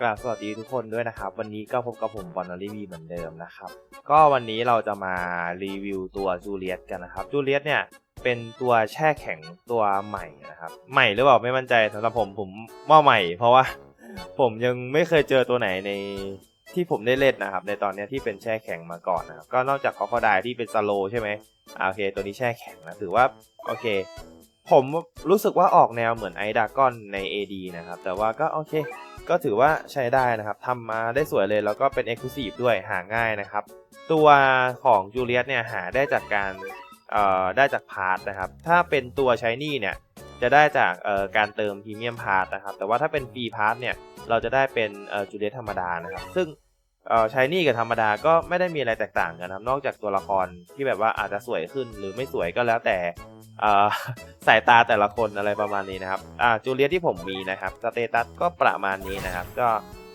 กราบสวัสดีทุกคนด้วยนะครับ วันนี้ก็พบกับผมบอลรีวีเหมือนเดิมนะครับ ก็วันนี้เราจะมารีวิวตัวจูเลียตกันนะครับจูเลียตเนี่ยเป็นตัวแช่แข็งตัวใหม่นะครับ ใหม่หรือเปล่าไม่มั่นใจสำหรับผมผมว่าใหม่ เพราะว่า ผมยังไม่เคยเจอตัวไหนในที่ผมได้เล่นนะครับ ในตอนนี้ที่เป็นแช่แข็งมาก่อนนะครับก็นอกจากคอคอไดที่เป็นสโลใช่ไหมอโอเค ตัวนี้แช่แข็งนะถือว่าโอเค ผมรู้สึกว่าออกแนวเหมือนไอดากอนใน AD นะครับแต่ว่าก็โอเค ก็ถือว่าใช้ได้นะครับทำมาได้สวยเลยแล้วก็เป็น Exclusive ด้วยหาง่ายนะครับ ตัวของจูเลียตเนี่ยหาได้จากการเอ่อได้จากพาร์ทนะครับ ถ้าเป็นตัวใช้นี่เนี่ยจะได้จากเอ่อการเติมพรีเมียมพาร์ทนะครับ แต่ว่าถ้าเป็นฟรีพาร์ทเนี่ยเราจะได้เป็นเอ่อจูเลียตธรรมดานะครับ ซึ่งเอ่อใช้นี่กับธรรมดาก็ไม่ได้มีอะไรแตกต่างกันนะครับ นอกจากตัวละครที่แบบว่าอาจจะสวยขึ้นหรือไม่สวยก็แล้วแต่ สายตาแต่ละคนอะไรประมาณนี้นะครับจูเลียที่ผมมีนะครับสเตตัสก็ประมาณนี้นะครับ ก็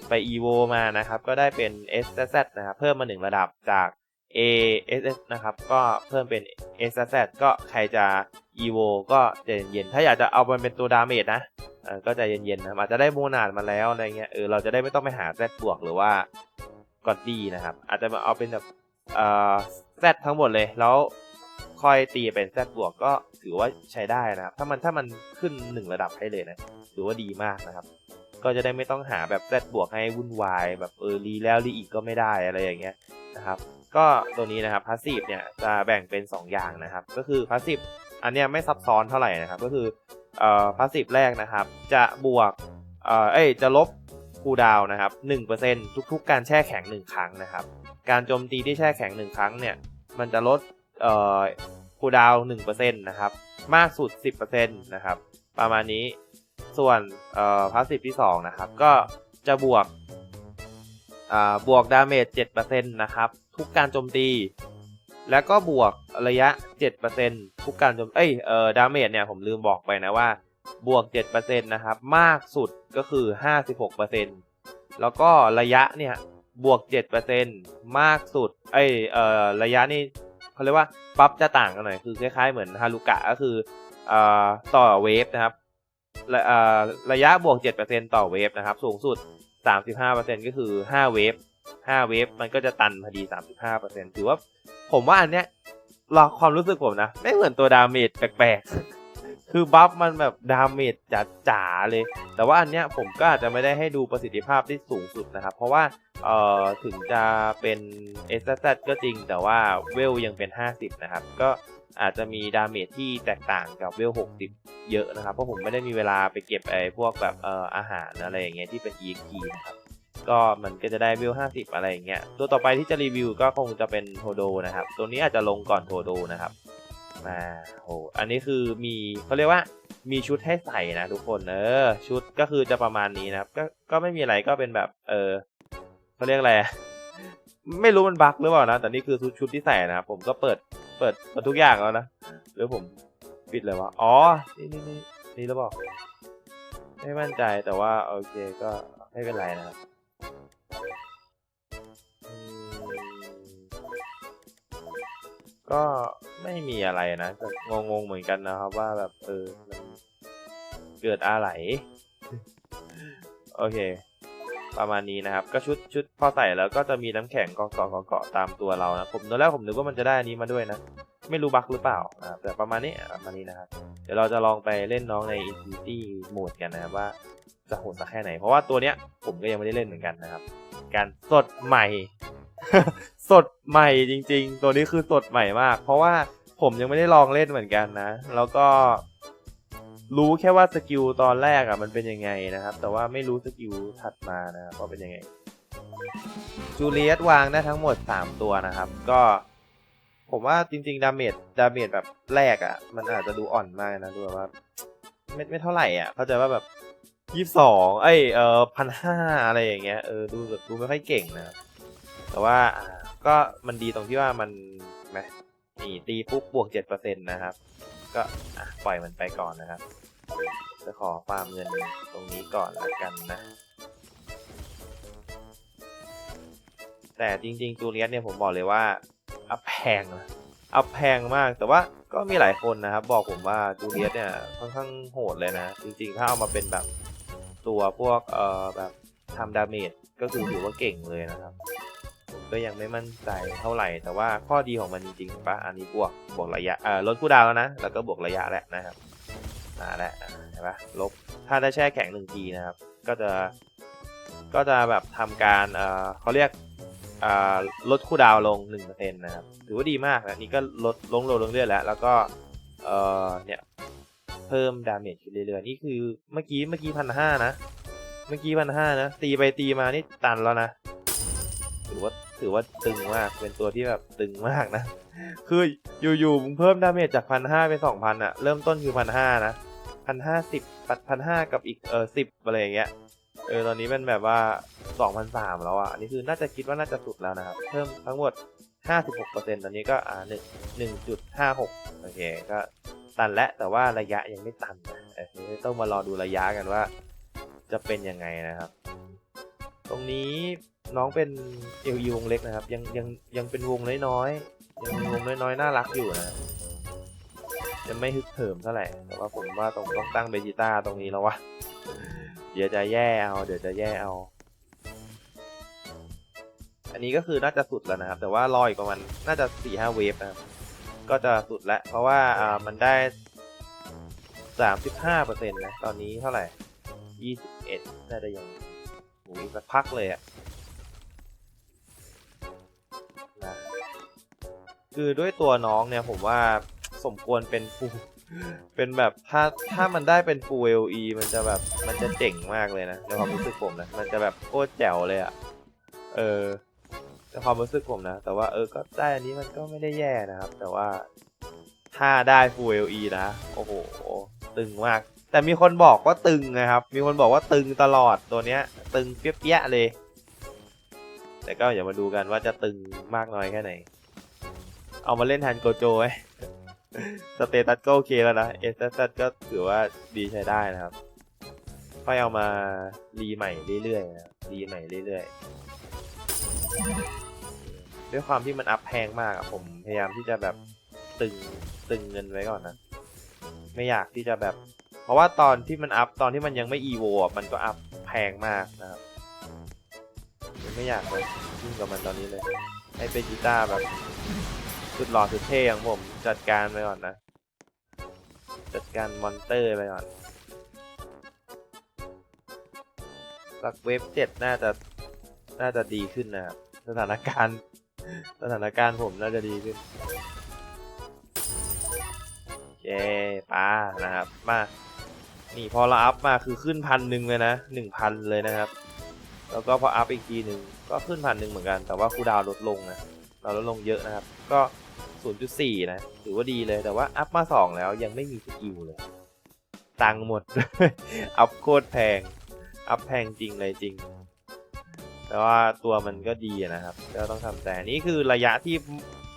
ไป EVO มานะครับ ก็ได้เป็น SZ นะครับ เพิ่มมา 1 ระดับจาก ASS นะครับ ก็เพิ่มเป็น SZ ก็ใครจะ EVO ก็ใจเย็นๆ ถ้าอยากจะเอามันเป็นตัวดาเมจนะก็ใจเย็นๆนะอาจจะได้โมนาดมาแล้วอะไรเงี้ยเออเราจะได้ไม่ต้องไปหา Z บวกหรือว่ากอดดีนะครับ อาจจะมาเอาเป็นแบบเอ่อ Z ทั้งหมดเลยแล้วค่อยตีเป็นแซดบวกก็ ถือว่าใช้ได้นะครับ ถ้ามันถ้ามันขึ้นหนึ่งระดับให้เลยนะถือว่าดีมากนะครับ ก็จะได้ไม่ต้องหาแบบแซดบวกให้วุ่นวายแบบเออรีแล้วรีอีกก็ไม่ได้อะไรอย่างเงี้ยนะครับ ก็ตัวนี้นะครับพาสซีฟเนี่ยจะแบ่งเป็น 2 อย่างนะครับ ก็คือพาสซีฟอันเนี้ยไม่ซับซ้อนเท่าไหร่นะครับ ก็คือเอ่อพาสซีฟแรกนะครับ จะบวกเอ่อเอ้ยจะลบคูดาวน์นะครับ1%ทุกๆ การแช่แข็ง 1 ครั้งนะครับ การโจมตีที่แช่แข็ง 1 ครั้งเนี่ย มันจะลดเอ่อ คูดาวน์1%นะครับ มากสุด10%นะครับ ประมาณนี้ ส่วนเอ่อพาสซีฟที่2นะครับ ก็จะบวกอ่าบวกดาเมจ7%นะครับ ทุกการโจมตี แล้วก็บวกระยะ7%ทุกการโจมเอ้ยเอ่อดาเมจเนี่ยผมลืมบอกไปนะว่า บวก7%นะครับ มากสุดก็คือ56%แล้วก็ระยะเนี่ยบวก 7%มากสุด เอ้ย เอ่อ ระยะนี่ เขาเรียกว่าบัฟจะต่างกันหน่อยคือคล้ายๆเหมือนฮารุกะก็คืออต่อเวฟนะครับระเอ่อระยะบวก 7%ต่อเวฟนะครับ สูงสุด 35%ก็คือ 5 เวฟ 5 เวฟ มันก็จะตันพอดี 35%ถือว่าผมว่าอันเนี้ยรอความรู้สึกผมนะ ไม่เหมือนตัวดาเมจแปลกๆ คือบัฟมันแบบดาเมจจ๋าๆเลย แต่ว่าอันเนี้ยผมก็อาจจะไม่ได้ให้ดูประสิทธิภาพที่สูงสุดนะครับ เพราะว่าเอ่อถึงจะเป็น s อ z ก็จริงแต่ว่าเวลยังเป็น 50 นะครับ ก็อาจจะมีดาเมจที่แตกต่างกับเวล 60 เยอะนะครับ เพราะผมไม่ได้มีเวลาไปเก็บไอ้พวกแบบเอ่ออาหารอะไรอย่างเงี้ยที่เป็น EXP นะครับก็มันก็จะได้เวล50 อะไรอย่างเงี้ย ตัวต่อไปที่จะรีวิวก็คงจะเป็นโทโดนะครับ ตัวนี้อาจจะลงก่อนโทโดนะครับ มาโหอันนี้คือมีเขาเรียกว่ามีชุดให้ใส่นะทุกคนเออ ชุดก็คือจะประมาณนี้นะครับ ก็ก็ไม่มีอะไรก็เป็นแบบ เออเขาเรียกอะไรไม่รู้มันบั๊กหรือเปล่านะแต่นี่คือชุดที่ใส่นะครับผมก็เปิดเปิดเปิดทุกอย่างแล้วนะหรือผมปิดเลยวะอ๋อนี่นี่นี่นี่หรือเปล่าไม่มั่นใจแต่ว่าโอเคก็ไม่เป็นไรนะครับก็ ไม่มีอะไรนะแต่งงๆเหมือนกันนะครับว่าแบบเออเกิดอะไรโอเค ประมาณนี้นะครับ ก็ชุดชุดพอใส่แล้วก็จะมีน้ำแข็งเกาะเกาะเกาะตามตัวเรานะผมตอนแรกผมนึกว่ามันจะได้อันนี้มาด้วยนะ ไม่รู้บั๊กหรือเปล่านะครับแต่ประมาณนี้ประมาณนี้นะครับ เดี๋ยวเราจะลองไปเล่นน้องใน Infinity Mode กันนะครับว่าจะโหดสักแค่ไหน เพราะว่าตัวเนี้ยผมก็ยังไม่ได้เล่นเหมือนกันนะครับ การสดใหม่ สดใหม่จริง ๆ ตัวนี้คือสดใหม่มาก เพราะว่าผมยังไม่ได้ลองเล่นเหมือนกันนะ แล้วก็ รู้แค่ว่าสกิลตอนแรกอะมันเป็นยังไงนะครับ แต่ว่าไม่รู้สกิลถัดมานะครับว่าเป็นยังไงจูเลียตวางได้ทั้งหมด 3 ตัวนะครับ ก็ ผมว่าจริง ๆ ดาเมจดาเมจแบบแรกอะมันอาจจะดูอ่อนมากนะดูแบบว่าไม่ไม่เท่าไหร่อะ เข้าใจว่าแบบยี่สิบสองเอ้ยเออพันห้าอะไรอย่างเงี้ยเออดูแบบดูไม่ค่อยเก่งนะครับแต่ว่าอ่า ก็มันดีตรงที่ว่ามันแหมนี่ตีปุ๊บบวกเจ็ดเปอร์เซ็นต์นะครับ ก็ปล่อยมันไปก่อนนะครับจะขอฟาร์มเงินตรงนี้ก่อนละกันนะ แต่จริงๆจูเลียสเนี่ยผมบอกเลยว่า อัพแพงนะอัพแพงมากแต่ว่าก็มีหลายคนนะครับ บอกผมว่าจูเลียสเนี่ยค่อนข้างโหดเลยนะ จริงๆ ถ้าเอามาเป็นแบบตัวพวกเอ่อแบบทำดาเมจก็คือถือว่าเก่งเลยนะครับ ก็ยังไม่มั่นใจเท่าไหร่ แต่ว่าข้อดีของมันจริงๆป่ะอันนี้บวกบวกระยะเอ่อลดคูลดาวแล้วนะแล้วก็บวกระยะแล้วนะครับมาแล้วอ่ปะลบถ้าได้แช่แข็งหนึ่งทีนะครับ ก็จะก็จะแบบทำการเอ่อเขาเรียกอ่าลดคูลดาวน์ลง1%นะครับถือว่าดีมากนะนี่ก็ลดลงโลลงเรื่อยๆแล้ว แล้วก็เอ่อเนี่ยเพิ่มดาเมจเรื่อยๆนี่คือเมื่อกี้เมื่อกี้พันห้านะ เมื่อกี้พันห้านะ ตีไปตีมานี่ตันแล้วนะถือว่า ถือว่าตึงมาก เป็นตัวที่แบบตึงมากนะ คืออยู่ๆมึงเพิ่มดาเมจจากพันห้าเป็นสองพันอะเริ่มต้นคือพันห้านะพันห้าสิบพันห้ากับอีกเออสิบอะไรอย่างเงี้ย เออตอนนี้เป็นแบบว่าสองพันสามแล้วอะอันนี้คือน่าจะคิดว่าน่าจะสุดแล้วนะครับ เพิ่มทั้งหมดห้าสิบหกเปอร์เซ็นต์ตอนนี้ก็อ่าหนึ่งหนึ่งจุดห้าหกโอเคก็ตันแล้วแต่ว่าระยะยังไม่ตันนะต้องมารอดูระยะกันว่า จะเป็นยังไงนะครับ ตรงนี้ น้องเป็นเอลวงเล็กนะครับ ยังยังยังเป็นวงน้อยๆยังเป็นวงน้อยๆน่ารักอยู่นะยังไม่ฮึกเหิมเท่าไหร่แต่ว่าผมว่าตรงต้องตั้งเบจิต้าตรงนี้แล้ววะเดี๋ยวจะแย่เอาเดี๋ยวจะแย่เอา อันนี้ก็คือน่าจะสุดแล้วนะครับ แต่ว่ารออีกประมาณน่าจะสี่ห้าเวฟนะครับก็จะสุดแล้วเพราะว่าอ่ามันได้สามสิบห้าเปอร์เซ็นต์นะตอนนี้เท่าไหร่ยี่สิบเอ็ดน่าจะยังโอ้ยสักพักเลยอะนะ คือด้วยตัวน้องเนี่ยผมว่าสมควรเป็นฟูเป็นแบบถ้าถ้ามันได้เป็น Full LE มันจะแบบมันจะเจ๋งมากเลยนะในความรู้สึกผมนะมันจะแบบโคตรแจ๋วเลยอะ่ะเออในความรู้สึกผมนะ แต่ว่าเออก็ได้อันนี้มันก็ไม่ได้แย่นะครับ แต่ว่าถ้าได้ Full LE นะโอ้โหตึงมาก แต่มีคนบอกว่าตึงนะครับ มีคนบอกว่าตึงตลอดตัวเนี้ย ตึงเปี้ยๆเลย แต่ก็อย่ามาดูกันว่าจะตึงมากน้อยแค่ไหน เอามาเล่นแทนโกโจไว้สเตตัสก็โอเคแล้วนะเอสตัสก็ถือว่าดีใช้ได้นะครับค่อยเอามารีใหม่เรื่อยๆนะรีใหม่เรื่อยๆ ด้วยความที่มันอัพแพงมากอะผมพยายามที่จะแบบตึงตึงเงินไว้ก่อนนะ ไม่อยากที่จะแบบ เพราะว่าตอนที่มันอัพตอนที่มันยังไม่อีโวมันก็อัพแพงมากนะครับไม่อยากเลยยุ่งกับมันตอนนี้เลย ให้เป็นกีตาแบบ สุดหล่อสุดเท่ของผมจัดการไปก่อนนะ จัดการมอนเตอร์ไปก่อนสักเวฟเจ็ดน่าจะน่าจะดีขึ้นนะครับสถานการณ์สถานการณ์ผมน่าจะดีขึ้นโอเคป้านะครับมานี่พอเราอัพมาคือขึ้นพันหนึ่งเลยนะหนึ่งพันเลยนะครับ แล้วก็พออัพอีกทีหนึ่งก็ขึ้นพันหนึ่งเหมือนกัน แต่ว่าคูดาวลดลงนะเราลดลงเยอะนะครับ ก็ 0.4 นะ ถือว่าดีเลยแต่ว่าอัพมา 2 แล้วยังไม่มีสกิลเลย ตังค์หมด อัพโคตรแพง อัพแพงจริงเลยจริง แต่ว่าตัวมันก็ดีนะครับก็ต้องทำแต่นี่คือระยะที่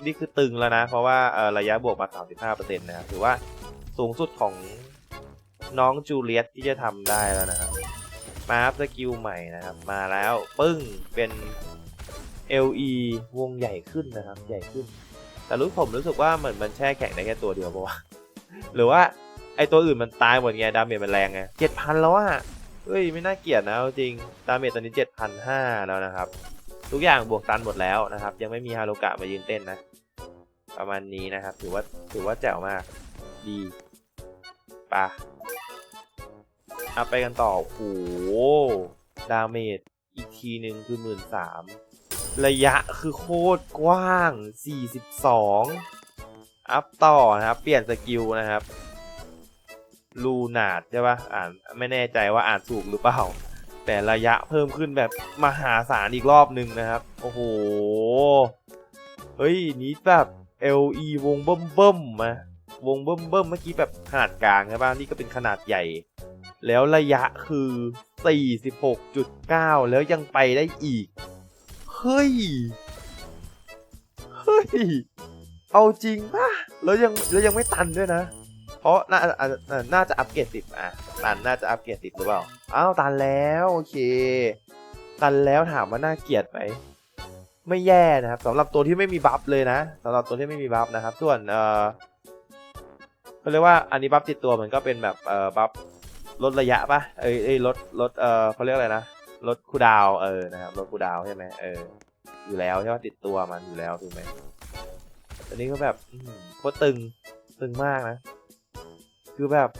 นี่คือตึงแล้วนะ เพราะว่าระยะบวกมา 35%นะครับถือว่าสูงสุดของน้องจูเลียตที่จะทำได้แล้วนะครับ มาอัพสกิลใหม่นะครับ มาแล้วปึ้งเป็น LE วงใหญ่ขึ้นนะครับ ใหญ่ขึ้น แต่รู้ผมรู้สึกว่าเหมือนมันแช่แข็งได้แค่ตัวเดียวปะวะหรือว่าไอตัวอื่นมันตายหมดไงดาเมจมันแรงไงเจ็ดพันแล้วอะเฮ้ยไม่น่าเกลียดนะจริงดาเมจตอนนี้เจ็ดพันห้าแล้วนะครับ ทุกอย่างบวกตันหมดแล้วนะครับ ยังไม่มีฮารุกะมายืนเต้นนะ ประมาณนี้นะครับ ถือว่าถือว่าแจ๋วมากดีปะเอาไปกันต่อโอ้โหดาเมจอีกทีหนึ่งคือหมื่นสาม ระยะคือโคตรกว้าง 42 อัพต่อนะครับ เปลี่ยนสกิลนะครับลูนาดใช่ปะอ่านไม่แน่ใจว่าอ่านถูกหรือเปล่า แต่ระยะเพิ่มขึ้นแบบมหาศาลอีกรอบหนึ่งนะครับ โอ้โห เฮ้ย นี้แบบ LE วงเบิ่มเบิ่มมาวงเบิ่มเบิ่มเมื่อกี้แบบขนาดกลางใช่ปะนี่ก็เป็นขนาดใหญ่ แล้วระยะคือ 46.9 แล้วยังไปได้อีก เฮ้ย เฮ้ย เอาจริงป่ะ แล้วยังแล้วยังไม่ตันด้วยนะ เพราะน่าน่าจะอัปเกรดสิบอะ ตันน่าจะอัปเกรดสิบหรือเปล่า อ้าวตันแล้วโอเค ตันแล้วถามว่าน่าเกลียดไหม ไม่แย่นะครับสำหรับตัวที่ไม่มีบัฟเลยนะสำหรับตัวที่ไม่มีบัฟนะครับ ส่วนเออเขาเรียกว่าอันนี้บัฟติดตัวมันก็เป็นแบบเออบัฟลดระยะปะเอ้ยเอ้ยลดลดเออเขาเรียกอะไรนะ ลดคูดาวเออนะครับลดคูดาวใช่ไหมเออ อยู่แล้วใช่ไหมติดตัวมันอยู่แล้วถูกไหมอันนี้ก็แบบโคตรตึงตึงมากนะ คือแบบ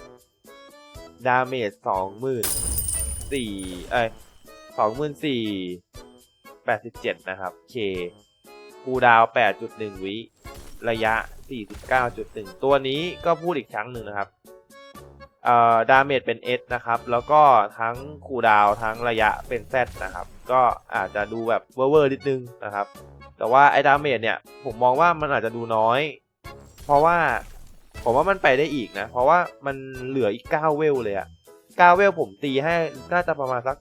ดาเมจสองหมื่นสี่เอ้ยสองหมื่นสี่แปดสิบเจ็ดนะครับเคคูดาวแปดจุดหนึ่งวิระยะ 49.1 ตัวนี้ก็พูดอีกครั้งหนึ่งนะครับ เอ่อดาเมจเป็น S นะครับ แล้วก็ทั้งคูดาวทั้งระยะเป็น Z นะครับ ก็อาจจะดูแบบเวอร์ๆนิดนึงนะครับ แต่ว่าไอ้ดาเมจเนี่ย ผมมองว่ามันอาจจะดูน้อย เพราะว่าผมว่ามันไปได้อีกนะ เพราะว่ามันเหลืออีก 9 เวลเลยอะ9เวลผมตีให้น่าจะประมาณสัก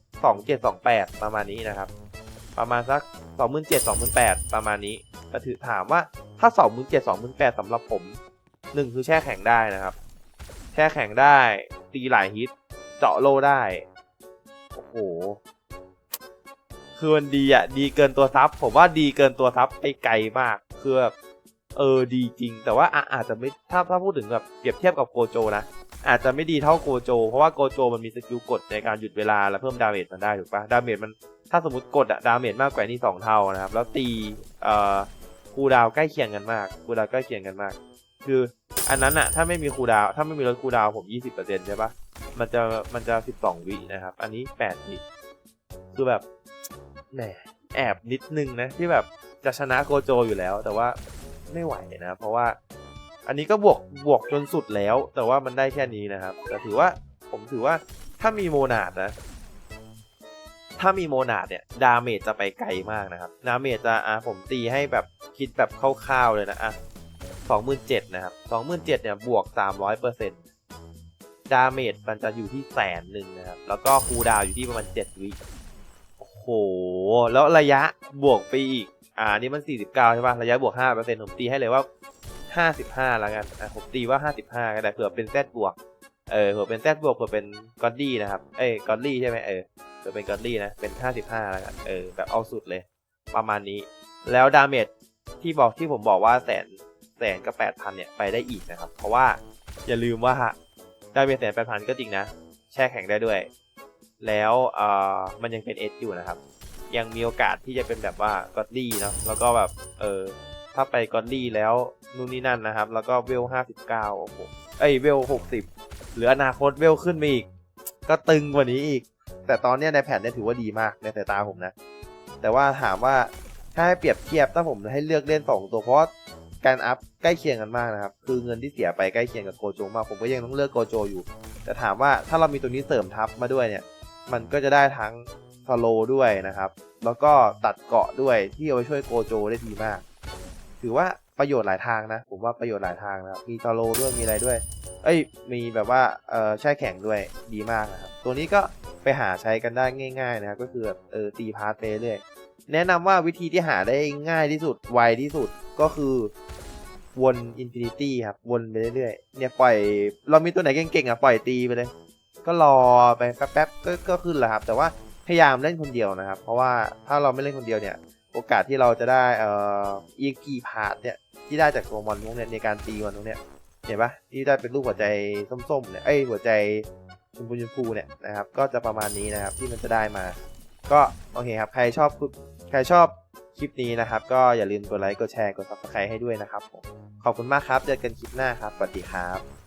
2728 ประมาณนี้นะครับ ประมาณสัก 27,000 2 8 0 0ประมาณนี้แต่ถือถามว่าถ้า 27,000 2 8 0 0สำหรับผมหนึ่งคือแช่แข็งได้นะครับ ช่แข็งได้ ตีหลายฮิต เจาะโลได้ โอ้โห คือมันดีอะ ดีเกินตัวซับ ผมว่าดีเกินตัวซับไปไกลมาก คือแบบเออดีจริง แต่ว่าออาจจะไม่ ถ้าถ้าพูดถึงแบบเปรียบเทียบกับโกโจนะ อาจจะไม่ดีเท่าโกโจ เพราะว่าโกโจมันมีสกิลกดในการหยุดเวลาและเพิ่มดาเมจมันได้ถูกปะดาเมจมันถ้าสมมติกดอะดาเมจมากกว่านี้สองเท่านะครับ แล้วตีเอ่อคูดาวใกล้เคียงกันมากคูดาวใกล้เคียงกันมาก คืออันนั้นอะถ้าไม่มีคูดาวถ้าไม่มีลดคูดาวผมยี่สิบเปอร์เซ็นต์ใช่ปะมันจะมันจะสิบสองวินะครับ อันนี้แปดวิคือแบบแหมแอบนิดนึงนะที่แบบจะชนะโกโจอยู่แล้ว แต่ว่าไม่ไหวนะเพราะว่าอันนี้ก็บวกบวกจนสุดแล้ว แต่ว่ามันได้แค่นี้นะครับแต่ถือว่าผมถือว่าถ้ามีโมนาดนะ ถ้ามีโมนาดเนี่ย ดาเมจจะไปไกลมากนะครับ ดาเมจจะอะผมตีให้แบบคิดแบบคร่าวๆเลยนะอะ สองหมื่นเจ็ดนะครับสองหมื่นเจ็ดเนี่ยบวกสามร้อยเปอร์เซ็นต์ดาเมจมันจะอยู่ที่แสนหนึ่งนะครับ แล้วก็คูดาวอยู่ที่ประมาณเจ็ดวิโอ้โห แล้วระยะบวกไปอีก อ่าอันนี่มันสี่สิบเก้าใช่ป่ะ ระยะบวกห้าเปอร์เซ็นต์ผมตีให้เลยว่าห้าสิบห้าแล้วกันอะผมตีว่าห้าสิบห้าก็ได้เผื่อเป็นแซดบวก เออ เผื่อเป็นแซดบวก เผื่อเป็นกอดดี้นะครับ เอ้ย กอดดี้ใช่ไหมเออจะเป็นกอดลี่นะ เป็น 55 แล้วกัน เออ แบบเอาสุดเลย ประมาณนี้ แล้วดาเมจที่บอกที่ผมบอกว่าแสน แสนกับ8,000เนี่ยไปได้อีกนะครับ เพราะว่าอย่าลืมว่าไดาเมจแสนแปดพันก็จริงนะ แช่แข็งได้ด้วย แล้วเอ่อมันยังเป็นเอสอยู่นะครับ ยังมีโอกาสที่จะเป็นแบบว่ากอดลี่เนาะแล้วก็แบบเออถ้าไปกอดลี่แล้วนู่นนี่นั่นนะครับ แล้วก็เวล59โอ้โหเอ้ยเวล60หรืออนาคตเวลขึ้นมาอีก ก็ตึงกว่านี้อีก แต่ตอนเนี้ยในแผนเนี่ยถือว่าดีมากในสายตาผมนะ แต่ว่าถามว่าถ้าให้เปรียบเทียบถ้าผมให้เลือกเล่นสองตัวเพราะ การอัพใกล้เคียงกันมากนะครับ คือเงินที่เสียไปใกล้เคียงกับโกโจมาก ผมก็ยังต้องเลือกโกโจอยู่ แต่ถามว่าถ้าเรามีตัวนี้เสริมทับมาด้วยเนี่ย มันก็จะได้ทั้งสโลด้วยนะครับ แล้วก็ตัดเกาะด้วยที่เอาไปช่วยโกโจได้ดีมาก ถือว่าประโยชน์หลายทางนะ ผมว่าประโยชน์หลายทางนะครับ มีสโลด้วยมีอะไรด้วย เอ้ย มีแบบว่าเออแช่แข็งด้วยดีมากนะครับ ตัวนี้ก็ไปหาใช้กันได้ง่าย ๆ นะครับ ก็คือแบบเออตีพาร์ทไปเรื่อย แนะนำว่าวิธีที่หาได้ง่ายที่สุดไวที่สุดก็คือวนอินฟินิตี้ครับ วนไปเรื่อยๆ เนี่ยปล่อยเรามีตัวไหนเก่งๆอะปล่อยตีไปเลย ก็รอไปแป๊บๆก็ก็ขึ้นแหละครับ แต่ว่าพยายามเล่นคนเดียวนะครับ เพราะว่าถ้าเราไม่เล่นคนเดียวเนี่ย โอกาสที่เราจะได้เอ่อ EXP พาร์ทเนี่ยที่ได้จากตัวมอนพวกเนี้ยในการตีมันพวกเนี้ยเห็นปะที่ได้เป็นรูปหัวใจส้มๆเนี่ยเอ้ยหัวใจชมพูชมพูเนี่ยนะครับ ก็จะประมาณนี้นะครับที่มันจะได้มา ก็โอเคครับ ใครชอบใครชอบคลิปนี้นะครับ ก็อย่าลืมกดไลค์ กดแชร์ กดซับสไครต์ให้ด้วยนะครับผมขอบคุณมากครับ เจอกันคลิปหน้าครับ สวัสดีครับ